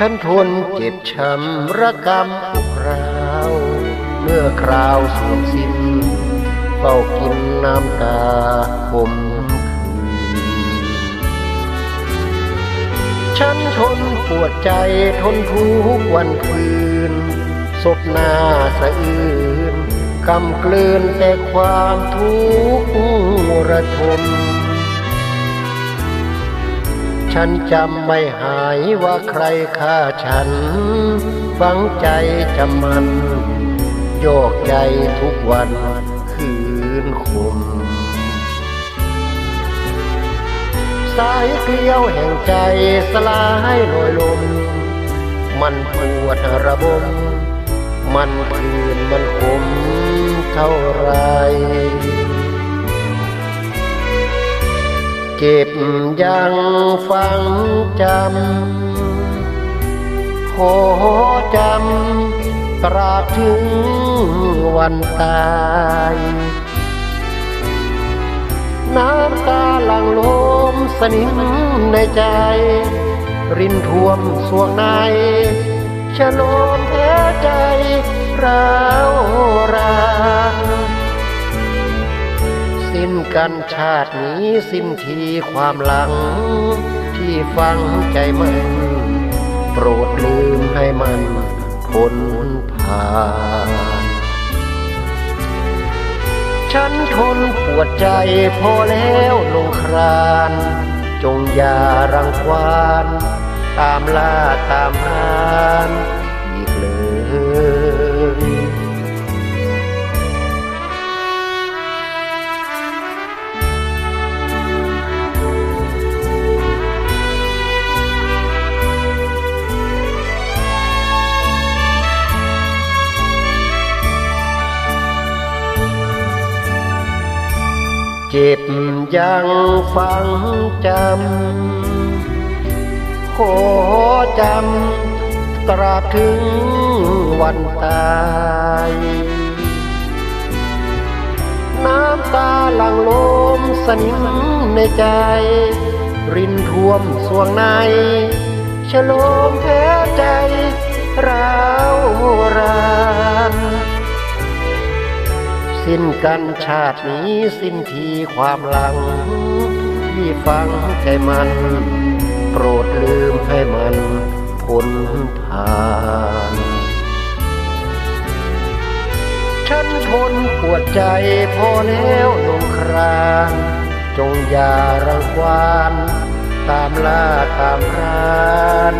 ฉันทนเจ็บช้ำระกำอุกราว เมื่อคราวสวงสิ้นเฝ้ากินน้ำตาคมคืนฉันทนปวดใจทนทุกวันคืนศพหน้าสะอื้นกำกลืนแต่ความทุกข์ระทม ฉันจำไม่หายว่าใครฆ่าฉัน ฝังใจจำมัน โยกใจทุกวันคืนคมสายเกลียวแห่งใจสลายลอยลม มันปวดระบม มันคืนมันคมเท่าไร เก็บยังฟังจำขอจำตราบถึงวันตาย น้ำตาหลังลมสนิมในใจ รินท่วมสวงในชะโลมแพ้ใจร้าวรานสิ้น กันชาตินี้สิ้นทีความหลัง ที่ฟังใจมัน โปรดลืมให้มันพ้นผ่านฉันทนปวดใจพอแล้วลงคราน จงอย่ารังควาน ตามล่าตามหาน เจ็บยังฟังจำ ขอจำตราถึงวันตาย น้ำตาหลังลมสนิมในใจ รินท่วมสวงในชะโลมแพ้ใจร้าวรา นสิ้นกันชาตินี้สิ้นทีความหลัง ที่ฟังใจมัน โปรดลืมให้มันพ้นผ่านฉันทนปวดใจพอแล้วลงครานจงอย่ารังควาน ตามล่าตามราน